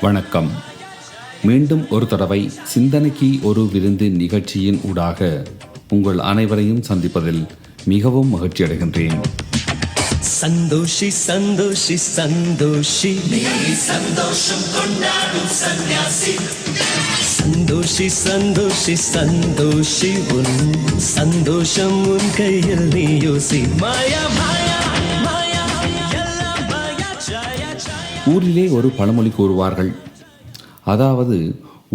வணக்கம். மீண்டும் ஒரு தடவை சிந்தனைக்கு ஒரு விருந்து நிகழ்ச்சியின் ஊடாக உங்கள் அனைவரையும் சந்திப்பதில் மிகவும் மகிழ்ச்சி அடைகின்றேன். சந்தோஷி சந்தோஷி சந்தோஷி. சந்தோஷம் கொண்டாடும் சந்நியாசி. சந்தோஷி சந்தோஷி சந்தோஷி உன் சந்தோஷம் உன் கையில் நீ யோசி. மாயா மாயா ஊரிலே ஒரு பழமொழி கூறுவார்கள். அதாவது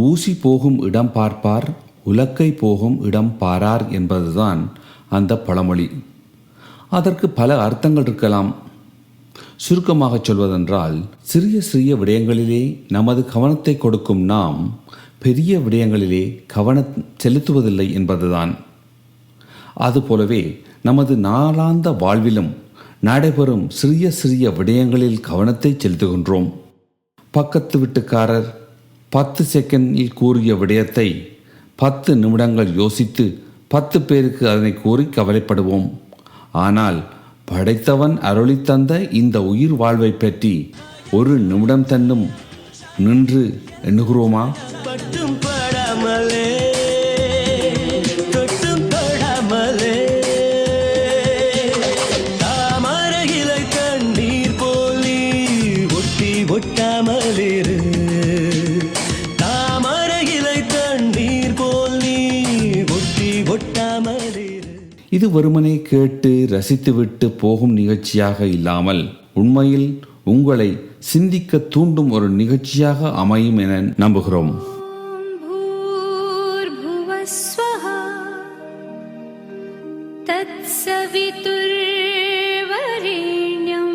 ஊசி போகும் இடம் பார்ப்பார் உலக்கை போகும் இடம் பாரார் என்பதுதான் அந்த பழமொழி. அதற்கு பல அர்த்தங்கள் இருக்கலாம். சுருக்கமாக சொல்வதென்றால் சிறிய சிறிய விடயங்களிலே நமது கவனத்தை கொடுக்கும் நாம் பெரிய விடயங்களிலே கவனம் செலுத்துவதில்லை என்பதுதான். அதுபோலவே நமது நாளாந்த வாழ்விலும் நடைபெறும் சிறிய சிறிய விடயங்களில் கவனத்தை செலுத்துகின்றோம். பக்கத்து வீட்டுக்காரர் பத்து செகண்டில் கூறிய விடயத்தை பத்து நிமிடங்கள் யோசித்து பத்து பேருக்கு அதனை கூறி கவலைப்படுவோம். ஆனால் படைத்தவன் அருளித்தந்த இந்த உயிர் வாழ்வை பற்றி ஒரு நிமிடம் தன்னும் நின்று எண்ணுகிறோமா? இது வெறுமனே கேட்டு ரசித்துவிட்டு போகும் நிகழ்ச்சியாக இல்லாமல் உண்மையில் உங்களை சிந்திக்க தூண்டும் ஒரு நிகழ்ச்சியாக அமையும் என நம்புகிறோம் भूर्भुवस्वः तत्सवितुर्वरेण्यम्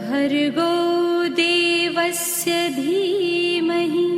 भर्गो देवस्य धीमहि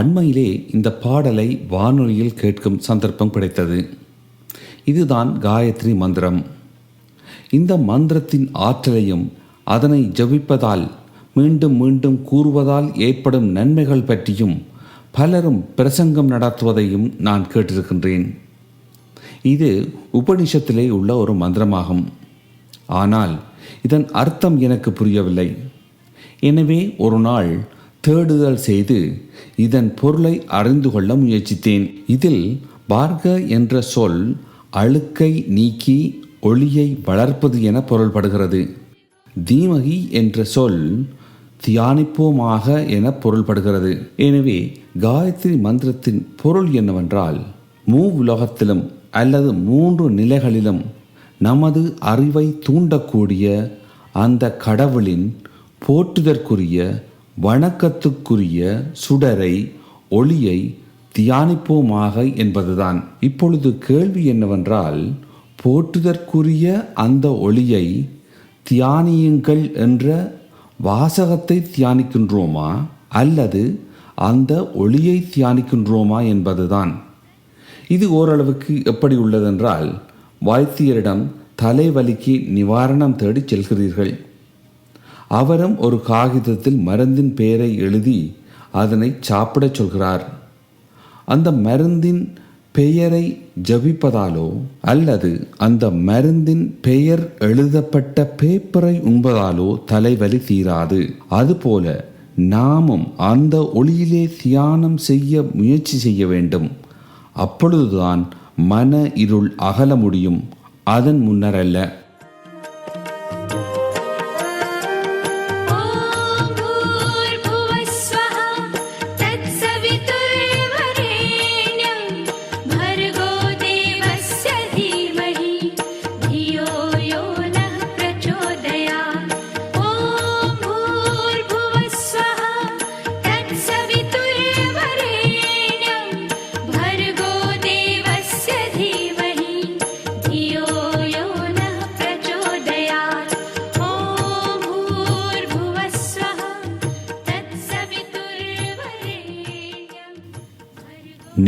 அண்மையிலே இந்த பாடலை வானொலியில் கேட்கும் சந்தர்ப்பம் கிடைத்தது. இதுதான் காயத்ரி மந்திரம். இந்த மந்திரத்தின் ஆற்றலையும் அதனை ஜபிப்பதால் மீண்டும் மீண்டும் கூறுவதால் ஏற்படும் நன்மைகள் பற்றியும் பலரும் பிரசங்கம் நடத்துவதையும் நான் கேட்டிருக்கின்றேன். இது உபனிஷத்திலே உள்ள ஒரு மந்திரமாகும். ஆனால் இதன் அர்த்தம் எனக்கு புரியவில்லை. எனவே ஒரு நாள் தேடுதல் செய்து இதன் பொருளை அறிந்து கொள்ள முயற்சித்தேன். இதில் பார்க என்ற சொல் அழுக்கை நீக்கி ஒளியை வளர்ப்பது என பொருள்படுகிறது. தீமகி என்ற சொல் தியானிப்போமாக என பொருள்படுகிறது. எனவே காயத்ரி மந்திரத்தின் பொருள் என்னவென்றால் மூ உலகத்திலும் அல்லது மூன்று நிலைகளிலும் நமது அறிவை தூண்டக்கூடிய அந்த கடவுளின் போற்றுதற்குரிய வணக்கத்துக்குரிய சுடரை ஒளியை தியானிப்போமாக என்பதுதான். இப்பொழுது கேள்வி என்னவென்றால் போற்றுதற்குரிய அந்த ஒளியை தியானியுங்கள் என்ற வாசகத்தை தியானிக்கின்றோமா? அல்லது அந்த ஒளியை தியானிக்கின்றோமா என்பதுதான். இது ஓரளவுக்கு எப்படி உள்ளதென்றால் வைத்தியரிடம் தலைவலிக்கு நிவாரணம் தேடி செல்கிறீர்கள். அவரும் ஒரு காகிதத்தில் மருந்தின் பெயரை எழுதி அதனை சாப்பிடச் சொல்கிறார். அந்த மருந்தின் பெயரை ஜபிப்பதாலோ அல்லது அந்த மருந்தின் பெயர் எழுதப்பட்ட பேப்பரை உண்பதாலோ தலைவலி தீராது. அதுபோல நாமும் அந்த ஒளியிலே தியானம் செய்ய முயற்சி செய்ய வேண்டும். அப்பொழுதுதான் மன இருள் அகல முடியும். அதன் முன்னரல்ல.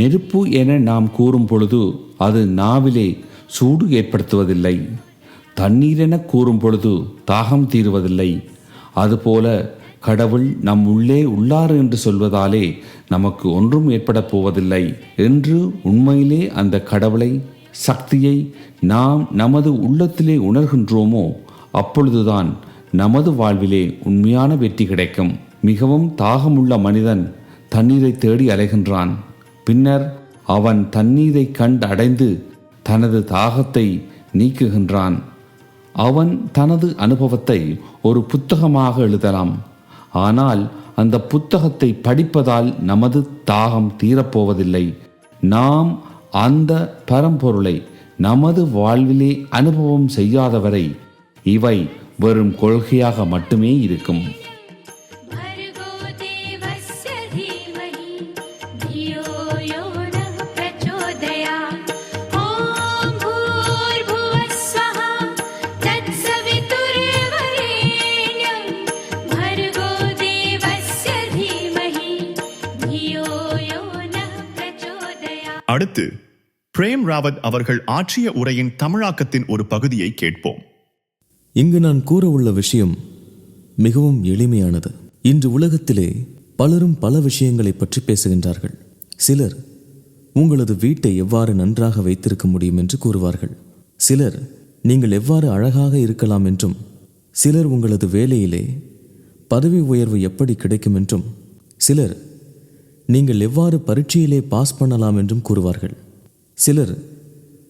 நெருப்பு என நாம் கூறும் பொழுது அது நாவிலே சூடு ஏற்படுத்துவதில்லை. தண்ணீரென கூறும் பொழுது தாகம் தீருவதில்லை. அதுபோல கடவுள் நம் உள்ளே உள்ளார் என்று சொல்வதாலே நமக்கு ஒன்றும் ஏற்பட போவதில்லை என்று உண்மையிலே அந்த கடவுளை சக்தியை நாம் நமது உள்ளத்திலே உணர்கின்றோமோ அப்பொழுதுதான் நமது வாழ்விலே உண்மையான வெற்றி கிடைக்கும். மிகவும் தாகமுள்ள மனிதன் தண்ணீரை தேடி அலைகின்றான். பின்னர் அவன் தண்ணீரை கண்டு அடைந்து தனது தாகத்தை நீக்குகின்றான். அவன் தனது அனுபவத்தை ஒரு புத்தகமாக எழுதலாம். ஆனால் அந்த புத்தகத்தை படிப்பதால் நமது தாகம் தீரப்போவதில்லை. நாம் அந்த பரம்பொருளை நமது வாழ்விலே அனுபவம் செய்யாதவரை இவை வெறும் கொள்கையாக மட்டுமே இருக்கும். அடுத்து பிரேம் ராவத் அவர்கள் ஆற்றிய உரையின் தமிழாக்கத்தின் ஒரு பகுதியை கேட்போம். இங்கு நான் கூற உள்ள விஷயம் மிகவும் எளிமையானது. இன்று உலகத்திலே பலரும் பல விஷயங்களை பற்றி பேசுகின்றார்கள். சிலர் உங்களது வீட்டை எவ்வாறு நன்றாக வைத்திருக்க முடியும்? என்று கூறுவார்கள். சிலர் நீங்கள் எவ்வாறு அழகாக இருக்கலாம்? என்றும் சிலர் உங்களது வேலையிலே பதவி உயர்வு எப்படி கிடைக்கும்? என்றும் சிலர் நீங்கள் எவ்வாறு பரீட்சையிலே பாஸ் பண்ணலாம் என்றும் கூறுவார்கள். சிலர்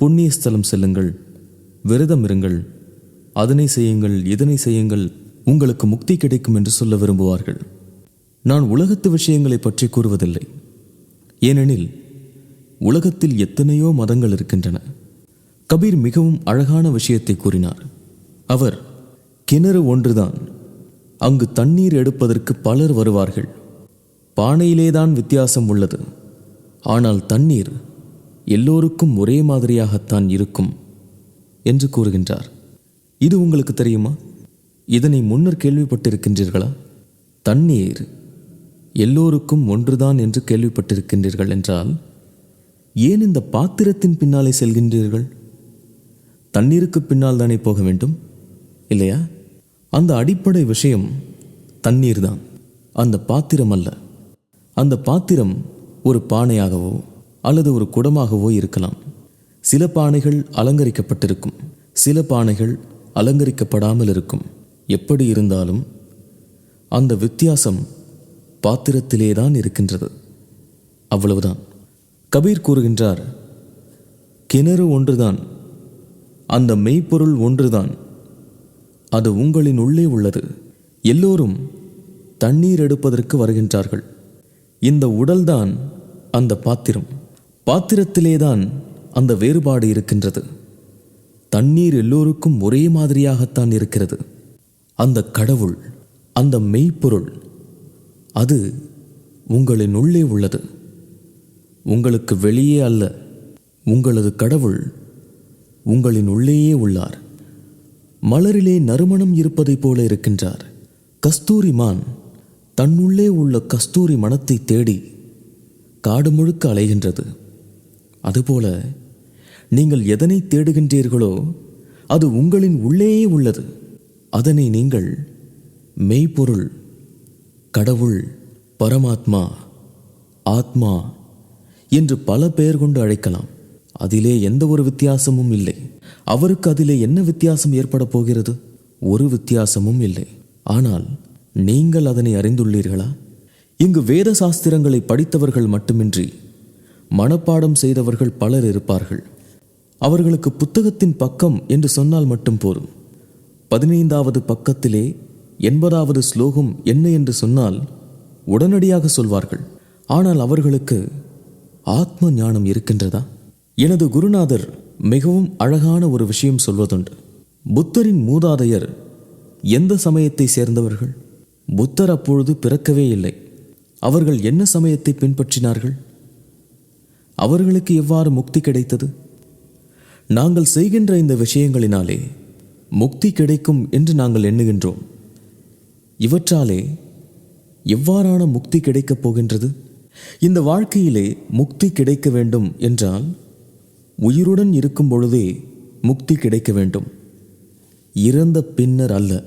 புண்ணிய ஸ்தலம் செல்லுங்கள் விரதம் இருங்கள் அதனை செய்யுங்கள் இதனை செய்யுங்கள் உங்களுக்கு முக்தி கிடைக்கும் என்று சொல்ல விரும்புவார்கள். நான் உலகத்து விஷயங்களை பற்றி கூறுவதில்லை. ஏனெனில் உலகத்தில் எத்தனையோ மதங்கள் இருக்கின்றன. கபீர் மிகவும் அழகான விஷயத்தை கூறினார். அவர் கிணறு ஒன்றுதான். அங்கு தண்ணீர் எடுப்பதற்கு பலர் வருவார்கள். பானையிலேதான் வித்தியாசம் உள்ளது. ஆனால் தண்ணீர் எல்லோருக்கும் ஒரே மாதிரியாகத்தான் இருக்கும் என்று கூறுகின்றார். இது உங்களுக்கு தெரியுமா? இதனை முன்னர் கேள்விப்பட்டிருக்கின்றீர்களா? தண்ணீர் எல்லோருக்கும் ஒன்றுதான் என்று கேள்விப்பட்டிருக்கின்றீர்கள் என்றால் ஏன் இந்த பாத்திரத்தின் பின்னாலே செல்கின்றீர்கள்? தண்ணீருக்கு பின்னால் தானே போக வேண்டும் இல்லையா? அந்த அடிப்படை விஷயம் தண்ணீர் தான் அந்த பாத்திரம் அல்ல. அந்த பாத்திரம் ஒரு பானையாகவோ அல்லது ஒரு குடமாகவோ இருக்கலாம். சில பானைகள் அலங்கரிக்கப்பட்டிருக்கும். சில பானைகள் அலங்கரிக்கப்படாமல் இருக்கும் எப்படி இருந்தாலும் அந்த வித்தியாசம் பாத்திரத்திலே தான் இருக்கின்றது. அவ்வளவுதான். கபீர் கூறுகின்றார் கிணறு ஒன்றுதான். அந்த மெய்ப்பொருள் ஒன்றுதான். அது உங்களின் உள்ளே உள்ளது. எல்லோரும் தண்ணீர் எடுப்பதற்கு வருகின்றார்கள். இந்த உடல்தான் அந்த பாத்திரம். பாத்திரத்திலேதான் அந்த வேறுபாடு இருக்கின்றது. தண்ணீர் எல்லோருக்கும் ஒரே மாதிரியாகத்தான் இருக்கிறது. அந்த கடவுள் அந்த மெய்ப்பொருள் அது உங்களின் உள்ளே உள்ளது. உங்களுக்கு வெளியே அல்ல உங்களது கடவுள் உங்களின் உள்ளேயே உள்ளார். மலரிலே நறுமணம் இருப்பதைப் போல இருக்கின்றார். கஸ்தூரிமான் தன்னுள்ளே உள்ள கஸ்தூரி மனத்தை தேடி காடு முழுக்க அலைகின்றது. அதுபோல நீங்கள் எதனை தேடுகின்றீர்களோ அது உங்களின் உள்ளேயே உள்ளது. அதனை நீங்கள் மெய்ப்பொருள் கடவுள் பரமாத்மா ஆத்மா என்று பல பெயர் கொண்டு அழைக்கலாம். அதிலே எந்த ஒரு வித்தியாசமும் இல்லை. அவருக்கு அதிலே என்ன வித்தியாசம் ஏற்பட போகிறது? ஒரு வித்தியாசமும் இல்லை. ஆனால் நீங்கள் அதனை அறிந்துள்ளீர்களா? இங்கு வேத சாஸ்திரங்களை படித்தவர்கள் மட்டுமின்றி மனப்பாடம் செய்தவர்கள் பலர் இருப்பார்கள். அவர்களுக்கு புத்தகத்தின் பக்கம் என்று சொன்னால் மட்டும் போதும். பதினைந்தாவது பக்கத்திலே எண்பதாவது ஸ்லோகம் என்ன என்று சொன்னால் உடனடியாக சொல்வார்கள். ஆனால் அவர்களுக்கு ஆத்ம ஞானம் இருக்கின்றதா? எனது குருநாதர் மிகவும் அழகான ஒரு விஷயம் சொல்வதுண்டு. புத்தரின் மூதாதையர் எந்த சமயத்தை சேர்ந்தவர்கள்? புத்தர் அப்பொழுது பிறக்கவே இல்லை. அவர்கள் என்ன சமயத்தை பின்பற்றினார்கள்? அவர்களுக்கு எவ்வாறு முக்தி கிடைத்தது? நாங்கள் செய்கின்ற இந்த விஷயங்களினாலே முக்தி கிடைக்கும் என்று நாங்கள் எண்ணுகின்றோம். இவற்றாலே எவ்வாறான முக்தி கிடைக்கப் போகின்றது? இந்த வாழ்க்கையிலே முக்தி கிடைக்க வேண்டும் என்றால் உயிருடன் இருக்கும் பொழுதே முக்தி கிடைக்க வேண்டும். இறந்த பின்னர் அல்ல.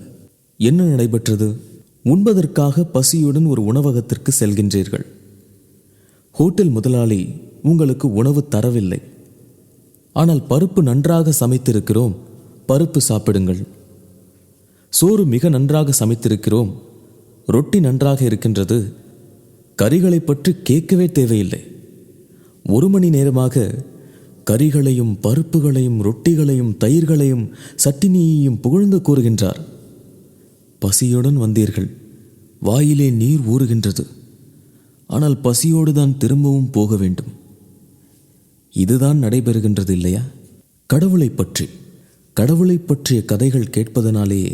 என்ன நடைபெற்றது? உண்பதற்காக பசியுடன் ஒரு உணவகத்திற்கு செல்கின்றீர்கள். ஹோட்டல் முதலாளி உங்களுக்கு உணவு தரவில்லை. ஆனால் பருப்பு நன்றாக சமைத்திருக்கிறோம் பருப்பு சாப்பிடுங்கள். சோறு மிக நன்றாக சமைத்திருக்கிறோம் ரொட்டி நன்றாக இருக்கின்றது கறிகளை பற்றி கேட்கவே தேவையில்லை. ஒரு மணி நேரமாக கறிகளையும் பருப்புகளையும் ரொட்டிகளையும் தயிர்களையும் சட்டினியையும் புகழ்ந்து கூறுகின்றார். பசியுடன் வந்தீர்கள். வாயிலே நீர் ஊறுகின்றது. ஆனால் பசியோடு தான் திரும்பவும் போக வேண்டும். இதுதான் நடைபெறுகின்றது இல்லையா? கடவுளை பற்றி கடவுளை பற்றிய கதைகள் கேட்பதனாலேயே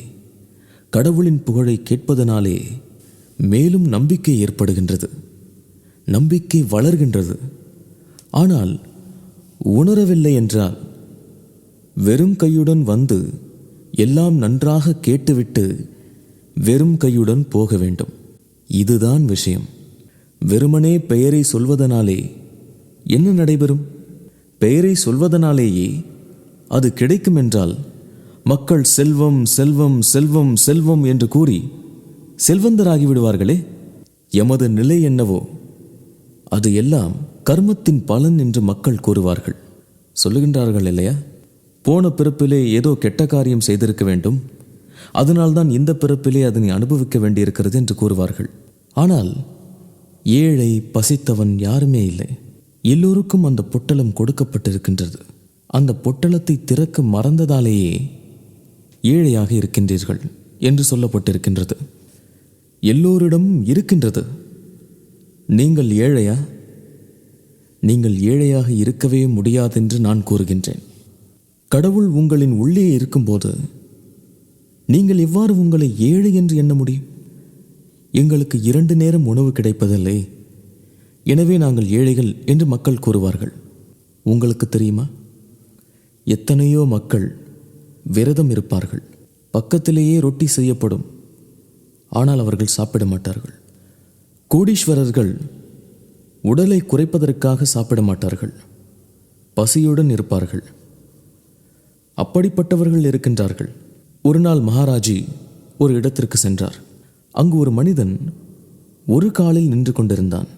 கடவுளின் புகழை கேட்பதனாலே மேலும் நம்பிக்கை ஏற்படுகின்றது. நம்பிக்கை வளர்கின்றது. ஆனால் உணரவில்லை என்றால் வெறும் கையுடன் வந்து எல்லாம் நன்றாக கேட்டுவிட்டு வெறும் கையுடன் போக வேண்டும். இதுதான் விஷயம். வெறுமனே பெயரை சொல்வதனாலே என்ன நடைபெறும்? பெயரை சொல்வதனாலேயே அது கிடைக்கும் என்றால் மக்கள் செல்வம் செல்வம் செல்வம் செல்வம் என்று கூறி செல்வந்தராகி விடுவார்களே எமது நிலை என்னவோ? அது எல்லாம் கர்மத்தின் பலன் என்று மக்கள் கூறுவார்கள். சொல்லுகின்றார்கள் இல்லையா? போன பிறப்பிலே ஏதோ கெட்ட காரியம் செய்திருக்க வேண்டும். அதனால்தான் இந்த பிறப்பிலே அதனை அனுபவிக்க வேண்டியிருக்கிறது என்று கூறுவார்கள். ஆனால் ஏழை பசித்தவன் யாருமே இல்லை. எல்லோருக்கும் அந்த பொட்டலம் கொடுக்கப்பட்டிருக்கின்றது. அந்த பொட்டலத்தை திறக்க மறந்ததாலேயே ஏழையாக இருக்கின்றீர்கள் என்று சொல்லப்பட்டிருக்கின்றது. எல்லோரிடமும் இருக்கின்றது. நீங்கள் ஏழையா? நீங்கள் ஏழையாக இருக்கவே முடியாதென்று நான் கூறுகின்றேன். கடவுள் உங்களின் உள்ளே இருக்கும்போது நீங்கள் எவ்வாறு உங்களை ஏழை என்று எண்ண முடியும்? எங்களுக்கு இரண்டு நேரம் உணவு கிடைப்பதில்லை. எனவே நாங்கள் ஏழைகள் என்று மக்கள் கூறுவார்கள். உங்களுக்கு தெரியுமா? எத்தனையோ மக்கள் விரதம் இருப்பார்கள். பக்கத்திலேயே ரொட்டி செய்யப்படும். ஆனால் அவர்கள் சாப்பிட மாட்டார்கள். கோடீஸ்வரர்கள் உடலை குறைப்பதற்காக சாப்பிட மாட்டார்கள். பசியுடன் இருப்பார்கள். அப்படிப்பட்டவர்கள் இருக்கின்றார்கள். ஒரு நாள் மகாராஜி ஒரு இடத்திற்கு சென்றார். அங்கு ஒரு மனிதன் ஒரு காலில் நின்று கொண்டிருந்தான்.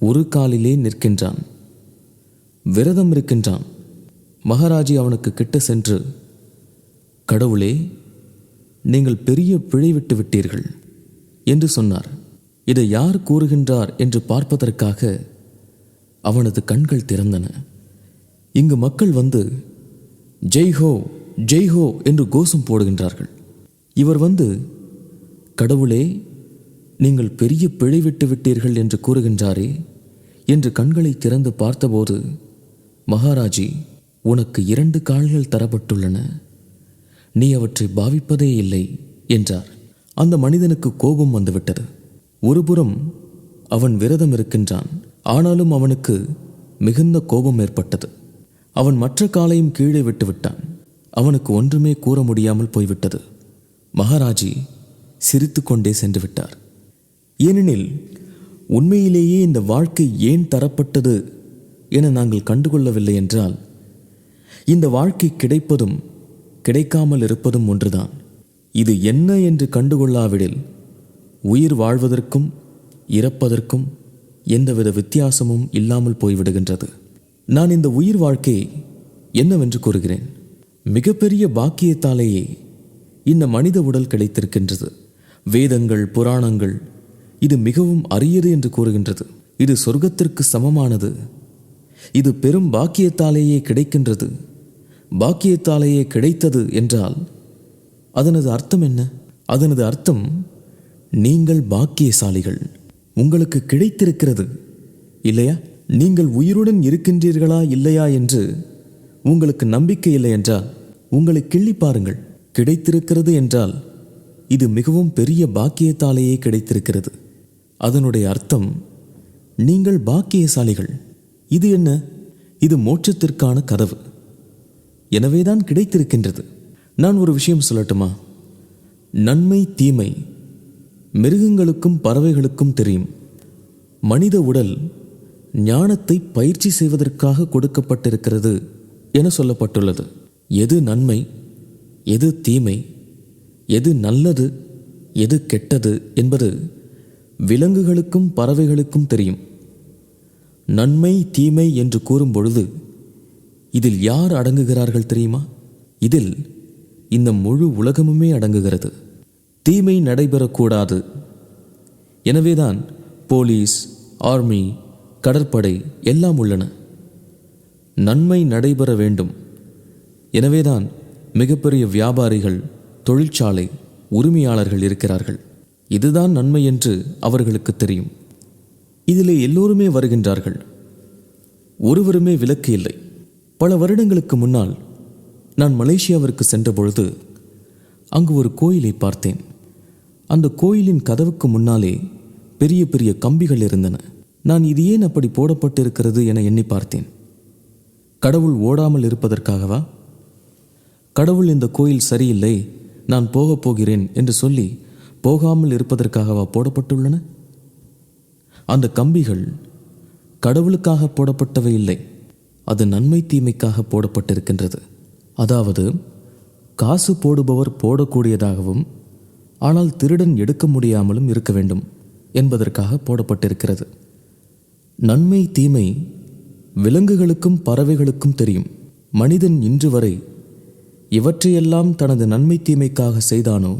ஒரு காலிலே நிற்கின்றான். விரதம் இருக்கின்றான். மகாராஜி அவனுக்கு கிட்ட சென்று கடவுளே நீங்கள் பெரிய பிழை விட்டு விட்டீர்கள் என்று சொன்னார். இதை யார் கூறுகின்றார் என்று பார்ப்பதற்காக அவனது கண்கள் திறந்தன. இங்கு மக்கள் வந்து ஜெய் ஹோ ஜெய் ஹோ என்று கோஷம் போடுகின்றார்கள். இவர் வந்து கடவுளே நீங்கள் பெரிய பிழை விட்டு விட்டீர்கள் என்று கூறுகின்றாரே என்று கண்களை திறந்து பார்த்தபோது மகாராஜி உனக்கு இரண்டு கால்கள் தரப்பட்டுள்ளன. நீ அவற்றை பாவிப்பதே இல்லை என்றார். அந்த மனிதனுக்கு கோபம் வந்துவிட்டது. ஒருபுறம் அவன் விரதம் இருக்கின்றான். ஆனாலும் அவனுக்கு மிகுந்த கோபம் ஏற்பட்டது. அவன் மற்ற காலையும் கீழே விட்டுவிட்டான். அவனுக்கு ஒன்றுமே கூற முடியாமல் போய்விட்டது. மகாராஜி சிரித்துக்கொண்டே சென்று விட்டார் ஏனெனில் உண்மையிலேயே இந்த வாழ்க்கை ஏன் தரப்பட்டது என நாங்கள் கண்டுகொள்ளவில்லை என்றால் இந்த வாழ்க்கை கிடைப்பதும் கிடைக்காமல் இருப்பதும் ஒன்றுதான். இது என்ன என்று கண்டுகொள்ளாவிடில் உயிர் வாழ்வதற்கும் இறப்பதற்கும் எந்தவித வித்தியாசமும் இல்லாமல் போய்விடுகின்றது. நான் இந்த உயிர் வாழ்க்கையை என்னவென்று கூறுகிறேன்? மிகப்பெரிய பாக்கியத்தாலேயே இந்த மனித உடல் கிடைத்திருக்கின்றது. வேதங்கள் புராணங்கள் இது மிகவும் அரியது என்று கூறுகின்றது. இது சொர்க்கத்திற்கு சமமானது. இது பெரும் பாக்கியத்தாலேயே கிடைக்கின்றது. பாக்கியத்தாலேயே கிடைத்தது என்றால் அதனது அர்த்தம் என்ன? அதனது அர்த்தம் நீங்கள் பாக்கியசாலிகள். உங்களுக்கு கிடைத்திருக்கிறது இல்லையா? நீங்கள் உயிருடன் இருக்கின்றீர்களா இல்லையா என்று உங்களுக்கு நம்பிக்கை இல்லை என்றால் உங்களை கிள்ளி பாருங்கள். கிடைத்திருக்கிறது என்றால் இது மிகவும் பெரிய பாக்கியத்தாலேயே கிடைத்திருக்கிறது. அதனுடைய அர்த்தம் நீங்கள் பாக்கியசாலிகள். இது என்ன? இது மோட்சத்திற்கான கதவு. எனவேதான் கிடைத்திருக்கின்றது. நான் ஒரு விஷயம் சொல்லட்டுமா? நன்மை தீமை மிருகங்களுக்கும் பறவைகளுக்கும் தெரியும். மனித உடல் ஞானத்தை பயிற்சி செய்வதற்காக கொடுக்கப்பட்டிருக்கிறது என சொல்லப்பட்டுள்ளது. எது நன்மை எது தீமை எது நல்லது எது கெட்டது என்பது விலங்குகளுக்கும் பறவைகளுக்கும் தெரியும். நன்மை தீமை என்று கூறும் பொழுது இதில் யார் அடங்குகிறார்கள் தெரியுமா? இதில் இந்த முழு உலகமுமே அடங்குகிறது. தீமை நடைபெறக்கூடாது. எனவேதான் போலீஸ் ஆர்மி கடற்படை எல்லாம் உள்ளன. நன்மை நடைபெற வேண்டும். எனவேதான் மிகப்பெரிய வியாபாரிகள் தொழிற்சாலை உரிமையாளர்கள் இருக்கிறார்கள். இதுதான் நன்மை என்று அவர்களுக்கு தெரியும். இதிலே எல்லோருமே வருகின்றார்கள். ஒருவருமே விலக்கு இல்லை. பல வருடங்களுக்கு முன்னால் நான் மலேசியாவிற்கு சென்றபொழுது அங்கு ஒரு கோயிலை பார்த்தேன். அந்த கோயிலின் கதவுக்கு முன்னாலே பெரிய பெரிய கம்பிகள் இருந்தன. நான் இது ஏன் அப்படி போடப்பட்டிருக்கிறது என எண்ணி பார்த்தேன். கடவுள் ஓடாமல் இருப்பதற்காகவா? கடவுள் இந்த கோயில் சரியில்லை நான் போகப் போகிறேன் என்று சொல்லி போகாமல் இருப்பதற்காகவா போடப்பட்டுள்ளன? அந்த கம்பிகள் கடவுளுக்காக போடப்பட்டவை இல்லை அது நன்மை தீமைக்காக போடப்பட்டிருக்கின்றது. அதாவது காசு போடுபவர் போடக்கூடியதாகவும் ஆனால் திருடன் எடுக்க முடியாமலும் இருக்க வேண்டும் என்பதற்காக போடப்பட்டிருக்கிறது. நன்மை தீமை விலங்குகளுக்கும் பறவைகளுக்கும் தெரியும். மனிதன் இன்று வரை இவற்றையெல்லாம் தனது நன்மை தீமைக்காக செய்தானோ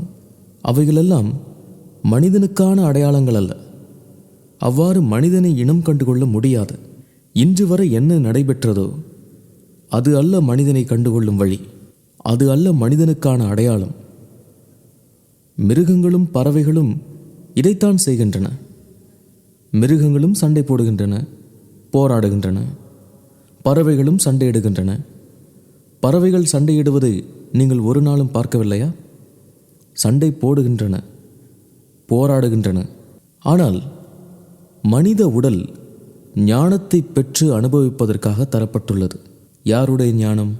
அவைகளெல்லாம் மனிதனுக்கான அடையாளங்கள் அல்ல. அவ்வாறு மனிதனை இனம் கண்டுகொள்ள முடியாது. இன்று வரை என்ன நடைபெற்றதோ அது அல்ல மனிதனை கண்டுகொள்ளும் வழி. அது அல்ல மனிதனுக்கான அடையாளம். மிருகங்களும் பறவைகளும் இதைத்தான் செய்கின்றன. மிருகங்களும் சண்டை போடுகின்றன போராடுகின்றன. பறவைகளும் சண்டையிடுகின்றன. பறவைகள் சண்டையிடுவதை நீங்கள் ஒரு நாளும் பார்க்கவில்லையா? சண்டை போடுகின்றன போராடுகின்றன. ஆனால் மனித உடல் ஞானத்தை பெற்று அனுபவிப்பதற்காக தரப்பட்டுள்ளது. யாருடைய ஞானம்?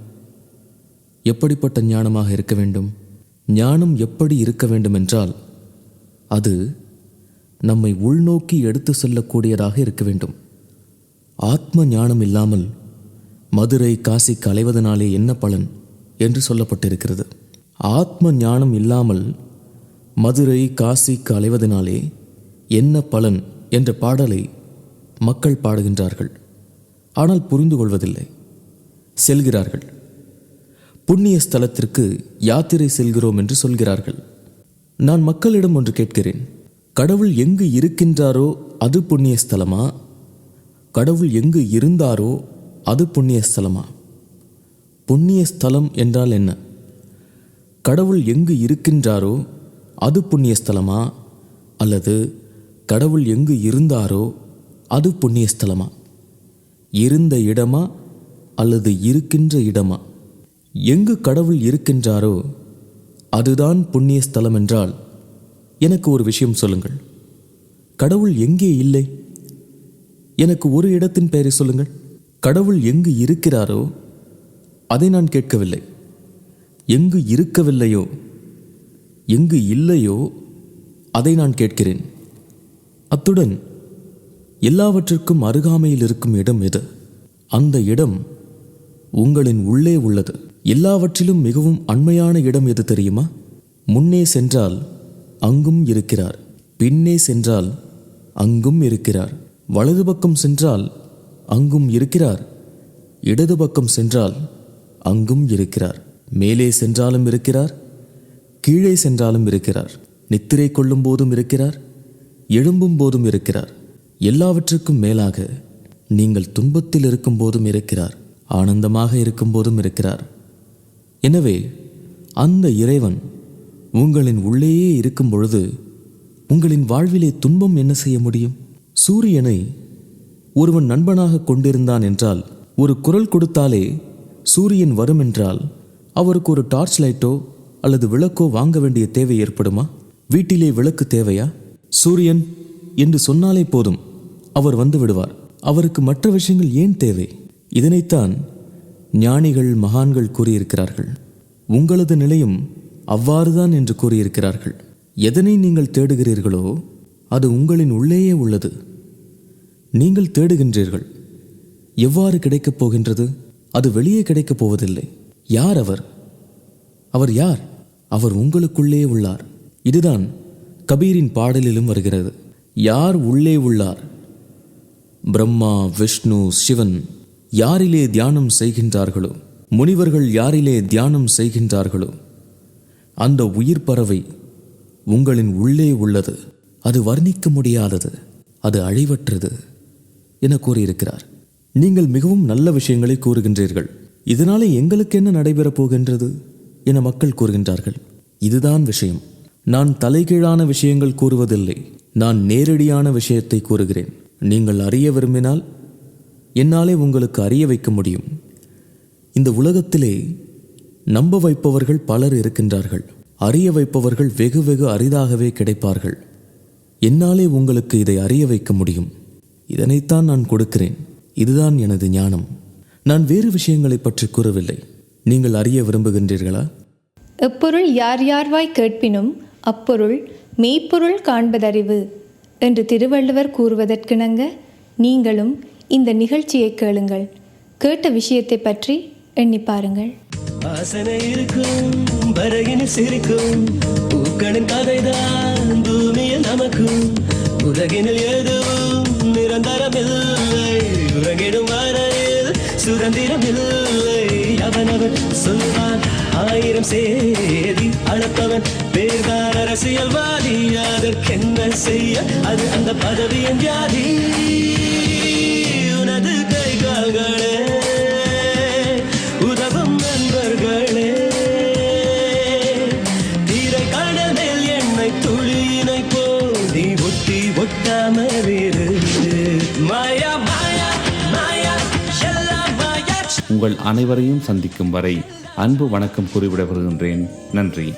எப்படிப்பட்ட ஞானமாக இருக்க வேண்டும்? ஞானம் எப்படி இருக்க வேண்டும் என்றால் அது நம்மை உள்நோக்கி எடுத்து செல்லக்கூடியதாக இருக்க வேண்டும். ஆத்ம ஞானம் இல்லாமல் மதுரை காசிக்கு அலைவதனாலே என்ன பலன் என்று சொல்லப்பட்டிருக்கிறது. ஆத்ம ஞானம் இல்லாமல் மதுரை காசிக்கு அலைவதனாலே என்ன பலன் என்ற பாடலை மக்கள் பாடுகின்றார்கள். ஆனால் புரிந்து கொள்வதில்லை. செல்கிறார்கள். புண்ணிய ஸ்தலத்திற்கு யாத்திரை செல்கிறோம் என்று சொல்கிறார்கள். நான் மக்களிடம் ஒன்று கேட்கிறேன். கடவுள் எங்கு இருக்கின்றாரோ அது புண்ணிய ஸ்தலமா? கடவுள் எங்கு இருந்தாரோ அது புண்ணிய ஸ்தலமா? புண்ணிய ஸ்தலம் என்றால் என்ன? கடவுள் எங்கு இருக்கின்றாரோ அது புண்ணிய ஸ்தலமா? அல்லது கடவுள் எங்கு இருந்தாரோ அது புண்ணிய ஸ்தலமா? இருந்த இடமா அல்லது இருக்கின்ற இடமா? எங்கு கடவுள் இருக்கின்றாரோ அதுதான் புண்ணிய ஸ்தலம் என்றால் எனக்கு ஒரு விஷயம் சொல்லுங்கள். கடவுள் எங்கே இல்லை? எனக்கு ஒரு இடத்தின் பெயரை சொல்லுங்கள். கடவுள் எங்கு இருக்கிறாரோ அதை நான் கேட்கவில்லை. எங்கு இருக்கவில்லையோ எங்கு இல்லையோ அதை நான் கேட்கிறேன். அத்துடன் எல்லாவற்றிற்கும் அருகாமையில் இருக்கும் இடம் எது? அந்த இடம் உங்களின் உள்ளே உள்ளது. எல்லாவற்றிலும் மிகவும் அண்மையான இடம் எது தெரியுமா? முன்னே சென்றால் அங்கும் இருக்கிறார். பின்னே சென்றால் அங்கும் இருக்கிறார். வலது பக்கம் சென்றால் அங்கும் இருக்கிறார். இடது பக்கம் சென்றால் அங்கும் இருக்கிறார். மேலே சென்றாலும் இருக்கிறார். கீழே சென்றாலும் இருக்கிறார். நித்திரை கொள்ளும் போதும் இருக்கிறார். எழும்பும் போதும் இருக்கிறார். எல்லாவற்றுக்கும் மேலாக நீங்கள் துன்பத்தில் இருக்கும் போதும் இருக்கிறார். ஆனந்தமாக இருக்கும் போதும் இருக்கிறார். எனவே அந்த இறைவன் உங்களின் உள்ளேயே இருக்கும் பொழுது உங்களின் வாழ்விலே துன்பம் என்ன செய்ய முடியும்? சூரியனை ஒருவன் நண்பனாக கொண்டிருந்தான் என்றால் ஒரு குரல் கொடுத்தாலே சூரியன் வரும் என்றால் அவருக்கு ஒரு டார்ச் லைட்டோ அல்லது விளக்கோ வாங்க வேண்டிய தேவை ஏற்படுமா? வீட்டிலே விளக்கு தேவையா? சூரியன் என்று சொன்னாலே போதும் அவர் வந்து விடுவார். அவருக்கு மற்ற விஷயங்கள் ஏன் தேவை? இதனைத்தான் ஞானிகள் மகான்கள் கூறியிருக்கிறார்கள். உங்களது நிலையும் அவ்வாறுதான் என்று கூறியிருக்கிறார்கள். எதனை நீங்கள் தேடுகிறீர்களோ அது உங்களின் உள்ளேயே உள்ளது. நீங்கள் தேடுகின்றீர்கள். எவ்வாறு கிடைக்கப் போகின்றது? அது வெளியே கிடைக்கப் போவதில்லை. யார் அவர்? அவர் யார்? அவர் உங்களுக்குள்ளே உள்ளார். இதுதான் கபீரின் பாடலிலும் வருகிறது. யார் உள்ளே உள்ளார்? பிரம்மா விஷ்ணு சிவன் யாரிலே தியானம் செய்கின்றார்களோ? முனிவர்கள் யாரிலே தியானம் செய்கின்றார்களோ? அந்த உயிர் பறவை உங்களின் உள்ளே உள்ளது. அது வர்ணிக்க முடியாதது. அது அழிவற்றது. என கூறியிருக்கிறார். நீங்கள் மிகவும் நல்ல விஷயங்களை கூறுகின்றீர்கள். இதனாலே எங்களுக்கு என்ன நடைபெறப் போகின்றது? என மக்கள் கூறுகின்றார்கள். இதுதான் விஷயம். நான் தலைகீழான விஷயங்கள் கூறுவதில்லை. நான் நேரடியான விஷயத்தை கூறுகிறேன். நீங்கள் அறிய விரும்பினால் என்னாலே உங்களுக்கு அறிய வைக்க முடியும். இந்த உலகத்திலே நம்ப வைப்பவர்கள் பலர் இருக்கின்றார்கள். அறிய வைப்பவர்கள் வெகு வெகு அரிதாகவே கிடைப்பார்கள். என்னாலே உங்களுக்கு இதை அறிய வைக்க முடியும். இதனைத்தான் நான் கொடுக்கிறேன். இதுதான் எனது ஞானம். நான் வேறு விஷயங்களை பற்றி கூறவில்லை. நீங்கள் அறிய விரும்புகின்றீர்களா? எப்பொருள் யார் யார்வாய் கேட்பினும் அப்பொருள் மெய்ப்பொருள் காண்பதறிவு என்று திருவள்ளுவர் கூறுவதற்கிணங்க நீங்களும் இந்த நிகழ்ச்சியை கேளுங்கள். கேட்ட விஷயத்தை பற்றி எண்ணி பாருங்கள். வாசனை இருக்கும் பறகினு சிரிக்கும் பூக்களின் கதைதான் பூமியில் நமக்கும் உலகினில் எதுவும் சுதந்திரமில்லை. உறங்கிடும் வரையில் சுதந்திரமில்லை. அவன் அவன் சொல்வான் ஆயிரம் சேதி அளப்பவன். பேர்தான் அரசியல்வாதி. அதற்கென்ன செய்ய அது அந்த பதவியின் வியாதி. உனது கை கால்களே உதவும் நண்பர்களே. தீரை கடலில் மேல் எண்ணெய் துளியினை போ நீ ஒட்டி ஒட்டாம வேறு உங்கள் அனைவரையும் சந்திக்கும் வரை அன்பு வணக்கம் கூறிவிட வருகின்றேன் நன்றி.